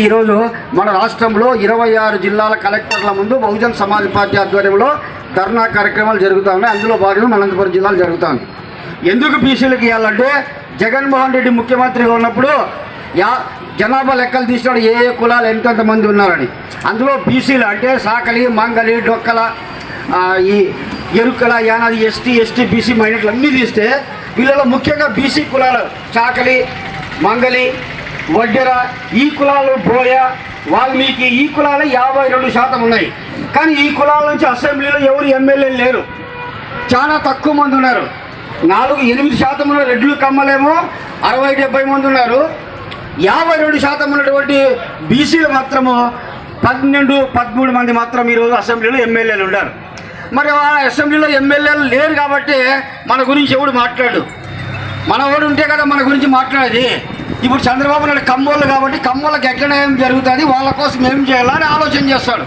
ఈరోజు మన రాష్ట్రంలో ఇరవై ఆరు జిల్లాల కలెక్టర్ల ముందు బహుజన్ సమాజ్ పార్టీ ఆధ్వర్యంలో ధర్నా కార్యక్రమాలు జరుగుతూ ఉన్నాయి అందులో భాగంగా అనంతపురం జిల్లాలో జరుగుతుంది. ఎందుకు బీసీలకు ఇవ్వాలంటే జగన్మోహన్ రెడ్డి ముఖ్యమంత్రిగా ఉన్నప్పుడు యా జనాభా లెక్కలు తీసినాడు. ఏ ఏ కులాలు ఎంతెంత ఉన్నారని. అందులో బీసీలు అంటే సాకలి మంగలి డొక్కల ఈ ఎరుకల యానాది ఎస్టీ ఎస్టీ బీసీ మైనట్లు అన్నీ తీస్తే వీళ్ళలో ముఖ్యంగా బీసీ కులాలు చాకలి మంగలి వడ్డెర ఈ కులాలు బోయ వాల్మీకి ఈ కులాలు యాభై రెండు శాతం ఉన్నాయి. కానీ ఈ కులాల నుంచి అసెంబ్లీలో ఎవరు ఎమ్మెల్యేలు లేరు. చాలా తక్కువ మంది ఉన్నారు. నాలుగు ఎనిమిది శాతం ఉన్న రెడ్లు కమ్మలేమో అరవై డెబ్బై మంది ఉన్నారు. యాభై రెండు శాతం ఉన్నటువంటి బీసీలు మాత్రము పన్నెండు పదమూడు మంది మాత్రం ఈరోజు అసెంబ్లీలో ఎమ్మెల్యేలు ఉన్నారు. మరి ఆ అసెంబ్లీలో ఎమ్మెల్యేలు లేరు కాబట్టి మన గురించి ఎవడు మాట్లాడు? మనవాడు ఉంటే కదా మన గురించి మాట్లాడేది. ఇప్పుడు చంద్రబాబు నాయుడు కమ్మోళ్ళు కాబట్టి కమ్మోళ్ళకి ఎక్కడ ఏం జరుగుతుంది? వాళ్ళ కోసం ఏం చేయాలని ఆలోచన చేస్తాడు.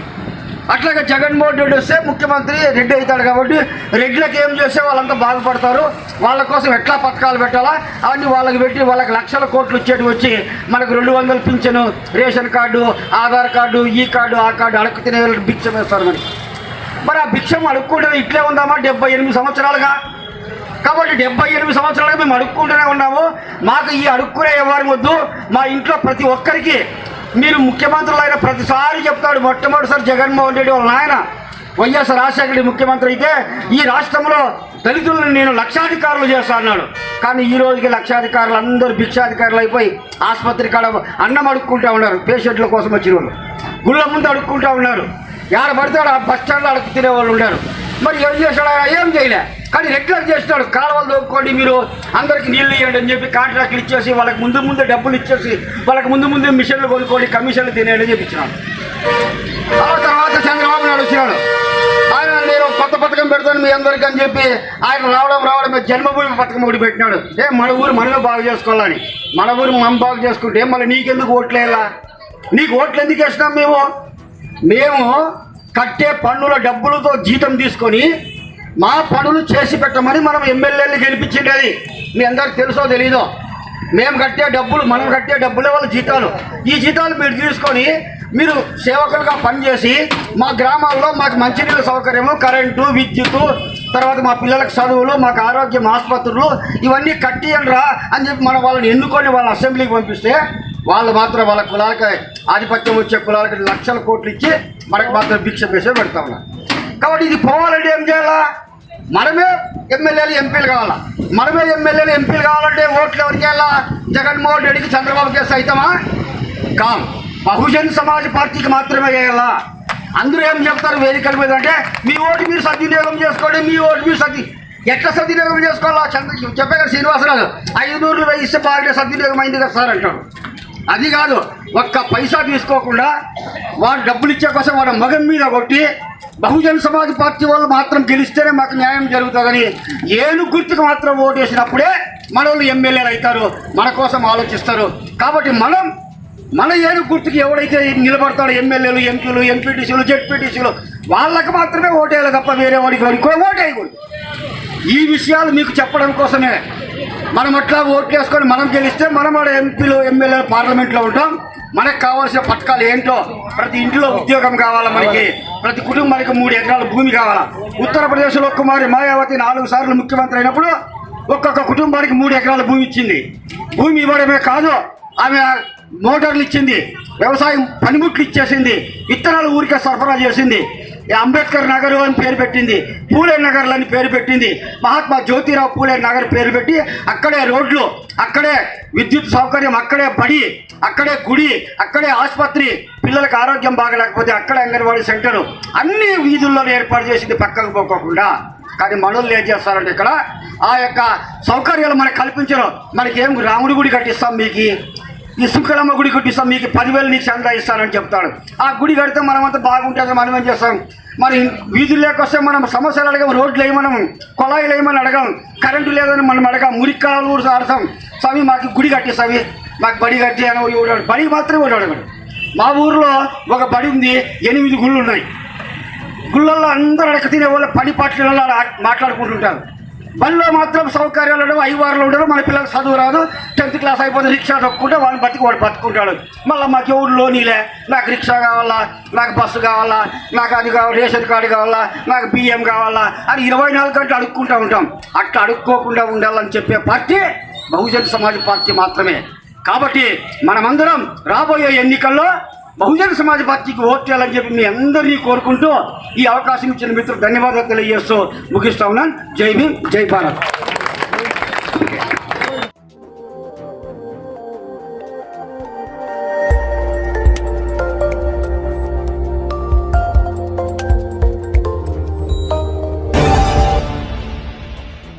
అట్లాగే జగన్మోహన్ రెడ్డి వస్తే ముఖ్యమంత్రి రెడ్డి అవుతాడు కాబట్టి రెడ్లకి ఏం చేస్తే వాళ్ళంతా బాధపడతారు వాళ్ళ కోసం ఎట్లా పథకాలు పెట్టాలా? అవన్నీ వాళ్ళకి పెట్టి వాళ్ళకి లక్షల కోట్లు ఇచ్చేటి వచ్చి మనకు రెండు వందలు పింఛను రేషన్ కార్డు ఆధార్ కార్డు ఈ కార్డు ఆ కార్డు అడుగు తినే వాళ్ళకి భిక్షం వేస్తారు మరి. మరి ఆ భిక్షం అడుక్కుంటే ఇట్లే ఉందామా? డెబ్బై ఎనిమిది సంవత్సరాలుగా? కాబట్టి డెబ్బై ఎనిమిది సంవత్సరాలుగా మేము అడుక్కుంటూనే ఉన్నాము. మాకు ఈ అడుక్కునే ఎవరి వద్దు. మా ఇంట్లో ప్రతి ఒక్కరికి మీరు ముఖ్యమంత్రులు అయిన ప్రతిసారి చెప్తాడు మొట్టమొదటిసారి జగన్మోహన్ రెడ్డి వాళ్ళ నాయన వైఎస్ రాజశేఖర రెడ్డి ముఖ్యమంత్రి అయితే ఈ రాష్ట్రంలో దళితులను నేను లక్షాధికారులు చేస్తా అన్నాడు. కానీ ఈ రోజుకి లక్షాధికారులు అందరూ భిక్షాధికారులు అయిపోయి ఆసుపత్రి కాడ అన్నం అడుక్కుంటూ ఉన్నారు. పేషెంట్ల కోసం వచ్చిన వాళ్ళు. గుళ్ళ ముందు అడుక్కుంటూ ఉన్నారు. యాడ పడితే బస్ స్టాండ్లో అడుగు తినే వాళ్ళు ఉన్నారు. మరి ఏం చేశాడు ఏం చేయలే. కానీ రెగ్యులర్ చేస్తున్నాడు కాలువలు దోపుకోండి మీరు. అందరికి నీళ్ళు ఇవ్వండి అని చెప్పి కాంట్రాక్ట్లు ఇచ్చేసి వాళ్ళకి ముందు ముందే డబ్బులు ఇచ్చేసి వాళ్ళకి ముందు ముందే మిషన్లు కొనుక్కోండి కమిషన్లు తినేయండి అని చెప్పించినాడు ఆ తర్వాత చంద్రబాబు నాయుడు వచ్చినాడు. ఆయన నేను కొత్త పథకం పెడతాను మీ అందరికీ అని చెప్పి ఆయన రావడం రావడం జన్మభూమి పథకం ఒకటి పెట్టినాడు. ఏ మన ఊరు మనమే బాగు చేసుకోవాలని. మన ఊరు మనం బాగు చేసుకుంటే మళ్ళీ నీకెందుకు ఓట్లేలా నీకు ఓట్లు ఎందుకు వేసినాం మేము? మేము కట్టే పన్నుల డబ్బులతో జీతం తీసుకొని మా పనులు చేసి పెట్టమని మనం ఎమ్మెల్యేలు గెలిపించిండేది మీ అందరికి తెలుసో తెలీదో? మేము కట్టే డబ్బులు మనం కట్టే డబ్బులే వాళ్ళ జీతాలు. ఈ జీతాలు మీరు తీసుకొని మీరు సేవకులుగా పనిచేసి మా గ్రామాల్లో మాకు మంచినీళ్ళ సౌకర్యము కరెంటు విద్యుత్తు తర్వాత మా పిల్లలకు చదువులు మాకు ఆరోగ్యం ఆసుపత్రులు ఇవన్నీ కట్టియనరా అని చెప్పి మనం వాళ్ళని ఎన్నుకొని వాళ్ళ అసెంబ్లీకి పంపిస్తే వాళ్ళు మాత్రం వాళ్ళ కులాలకి ఆధిపత్యం వచ్చే కులాలకి లక్షల కోట్లు ఇచ్చి మనకు మాత్రం భిక్ష వేసే పెడతా ఉన్నారు. కాబట్టి ఇది పోవాలంటే ఏం చేయాలా? మనమే ఎమ్మెల్యేలు ఎంపీలు కావాలా? మనమే ఎమ్మెల్యేలు ఎంపీలు కావాలంటే ఓట్లు ఎవరికి వెళ్ళా జగన్మోహన్ రెడ్డికి చంద్రబాబు కేసు అవుతామా? కాం బహుజన్ సమాజ్ పార్టీకి మాత్రమే వేయాలా? అందరూ ఏం చెప్తారు వేదికల మీద అంటే మీ ఓటు మీరు సద్వినియోగం చేసుకోండి మీ ఓటు మీరు సద్వి ఎట్లా సద్వినియోగం చేసుకోవాలా? చంద్ర చెప్పే కదా శ్రీనివాసరావు ఐదు నూరులు వెయ్యి ఇస్తే బాగా సద్వినియోగం అయింది కదా సార్ అంటాడు. అది కాదు ఒక్క పైసా తీసుకోకుండా వాడు డబ్బులు ఇచ్చే కోసం వాడు మగం మీద కొట్టి బహుజన్ సమాజ్ పార్టీ వాళ్ళు మాత్రం గెలిస్తేనే మాకు న్యాయం జరుగుతుందని ఏను గుర్తుకు మాత్రం ఓటు వేసినప్పుడే మన వాళ్ళు ఎమ్మెల్యేలు అవుతారు మన కోసం ఆలోచిస్తారు. కాబట్టి మనం మన ఏను గుర్తుకి ఎవడైతే నిలబడతాడో ఎమ్మెల్యేలు ఎంపీలు ఎంపీటీసీలు జెడ్పీటీసీలు వాళ్ళకి మాత్రమే ఓటేయాలి తప్ప వేరే వాడికి వాడికి కూడా ఓటేయకూడదు. ఈ విషయాలు మీకు చెప్పడం కోసమే. మనం అట్లా ఓట్లు వేసుకొని మనం గెలిస్తే మనం ఆడ ఎంపీలు ఎమ్మెల్యేలు పార్లమెంట్లో ఉంటాం. మనకు కావాల్సిన పథకాలు ఏంటో ప్రతి ఇంటిలో ఉద్యోగం కావాలా మనకి? ప్రతి కుటుంబానికి మూడు ఎకరాల భూమి కావాలా? ఉత్తరప్రదేశ్లో కుమారి మాయావతి నాలుగు సార్లు ముఖ్యమంత్రి అయినప్పుడు ఒక్కొక్క కుటుంబానికి మూడు ఎకరాల భూమి ఇచ్చింది. భూమి ఇవ్వడమే కాదు ఆమె మోటార్లు ఇచ్చింది వ్యవసాయం పనిముట్లు ఇచ్చేసింది విత్తనాలు ఊరికే సరఫరా చేసింది. అంబేద్కర్ నగర్ అని పేరు పెట్టింది. పూలే నగర్ అని పేరు పెట్టింది. మహాత్మా జ్యోతిరావు పూలే నగర్ పేరు పెట్టి అక్కడే రోడ్లు అక్కడే విద్యుత్ సౌకర్యం అక్కడే బడి అక్కడే గుడి అక్కడే ఆసుపత్రి పిల్లలకు ఆరోగ్యం బాగలేకపోతే అక్కడే అంగన్వాడీ సెంటరు. అన్ని వీధుల్లో ఏర్పాటు చేసింది పక్కకు పోకోకుండా. కానీ మనోళ్ళు ఏం చేస్తారంటే ఇక్కడ ఆ యొక్క సౌకర్యాలు మనకు కల్పించరు. మనకేం రాముడి గుడి కట్టిస్తాం మీకు? ఈ శుక్రమ్మ గుడి కుట్టిస్తాం మీకు పదివేలు నీకు చందా ఇస్తానని చెప్తాడు. ఆ గుడి కడితే మనం అంతా బాగుంటుంది మనం ఏం చేస్తాం? మరి వీధులు లేకొస్తే మనం సమస్యలు అడగం రోడ్లు వేయమనం కొలాయిలు వేయమని అడగం కరెంటు లేదని మనం అడగం మురికాలు కూడా ఆడతాం. స్వామి మాకు గుడి కట్టిస్తావి మాకు బడి కట్టి అని ఒకడు బడి మాత్రమే అడగడు మా ఊర్లో ఒక బడి ఉంది ఎనిమిది గుళ్ళు ఉన్నాయి. గుళ్ళల్లో అందరూ అడగ తినే వాళ్ళ పని పాటలలో మాట్లాడుకుంటుంటారు. పనిలో మాత్రం సౌకర్యాలు ఉండవు ఐవార్లు ఉండరు మన పిల్లలకు చదువు రాదు టెన్త్ క్లాస్ అయిపోతే రిక్షా తొక్కుంటే వాడిని బతికి వాడు బతుకుంటాడు. మళ్ళీ మాకు ఎవరు లోనీలే నాకు రిక్షా కావాలా? నాకు బస్సు కావాలా? నాకు అది కావాలి? రేషన్ కార్డు కావాలా? నాకు బియ్యం కావాలా? అని ఇరవై నాలుగు గంటలు అడుక్కుంటూ ఉంటాం. అట్లా అడుక్కోకుండా ఉండాలని చెప్పే పార్టీ బహుజన సమాజ్ పార్టీ మాత్రమే. కాబట్టి మనమందరం రాబోయే ఎన్నికల్లో బహుజన సమాజ్ పార్టీకి ఓట్ చేయాలని చెప్పి మీ అందరినీ కోరుకుంటూ ఈ అవకాశం ఇచ్చిన మిత్రులు ధన్యవాదాలు తెలియజేస్తూ ముగిస్తా ఉన్నాను. జై భీమ్ జై భారత్.